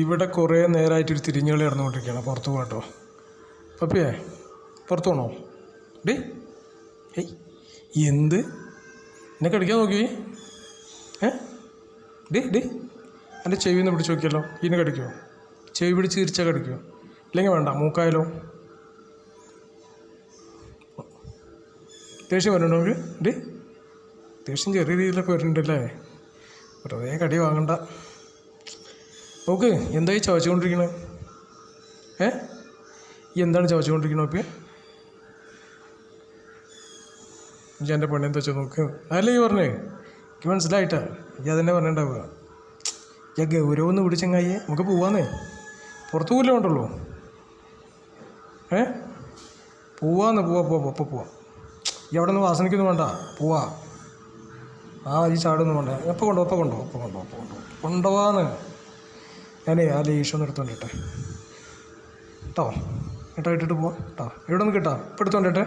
ഇവിടെ കുറേ നേരമായിട്ട് ഒരു തിരിഞ്ഞുകളി നടന്നുകൊണ്ടിരിക്കുകയാണ്. പുറത്ത് പോകട്ടോ പപ്പിയേ പുറത്ത് പോകണോ ഡേ ഏയ് എന്ത്? എന്നെ കടിക്കാൻ നോക്കി? ഏ? ഡേ ഡേ എന്റെ ചെവി ഒന്ന് പിടിച്ച് നോക്കിയല്ലോ. ഇതിനെ കടിക്കുമോ ചെവി പിടിച്ച് തിരിച്ചാൽ കടിക്കുമോ ഇല്ലെങ്കിൽ വേണ്ട മൂക്കായാലോ ദേഷ്യം വരണ്ടോ നമുക്ക് ഡേ ദേഷ്യം ചെറിയ രീതിയിലൊക്കെ വരുന്നുണ്ടല്ലേ? വെറുതെ കടി വാങ്ങണ്ട. നോക്ക് എന്തായി ചവച്ചുകൊണ്ടിരിക്കണേ? ഏ? എന്താണ് ചവച്ചുകൊണ്ടിരിക്കണത് ഇപ്പം ഞാൻ എന്റെ പണി എന്താ വെച്ചാൽ നോക്ക്? അതല്ലേ ഈ പറഞ്ഞേ? എനിക്ക് മനസ്സിലായിട്ടാ. ഈ അതന്നെ പറഞ്ഞിട്ടുണ്ടാവുക. ഞാൻ ഗൗരവം പിടിച്ചെങ്ങായേ നമുക്ക് പോവാന്നേ. പുറത്ത് പോകില്ല ഉണ്ടല്ലോ ഏ? പോവാന്ന് പോവാ പോവാ ഒപ്പം പോവാ. ഈ അവിടെ നിന്ന് വാസനയ്ക്കൊന്നും വേണ്ട. പോവാ. ആ ഈ ചാടൊന്നും വേണ്ട. എപ്പോൾ കൊണ്ടോ അപ്പോൾ കൊണ്ടോ അപ്പോൾ കൊണ്ടോ അപ്പോൾ കൊണ്ടോ. കൊണ്ടുപോവാന്ന്. ഞാനേ ആ ലേശം ഒന്ന് എടുത്തോണ്ടിട്ടെ കേട്ടോ കേട്ടോ ഇട്ടിട്ട് പോവാം. കേട്ടോ എവിടെ നിന്ന് കിട്ടാം. ഇപ്പം എടുത്തോണ്ടിട്ടെ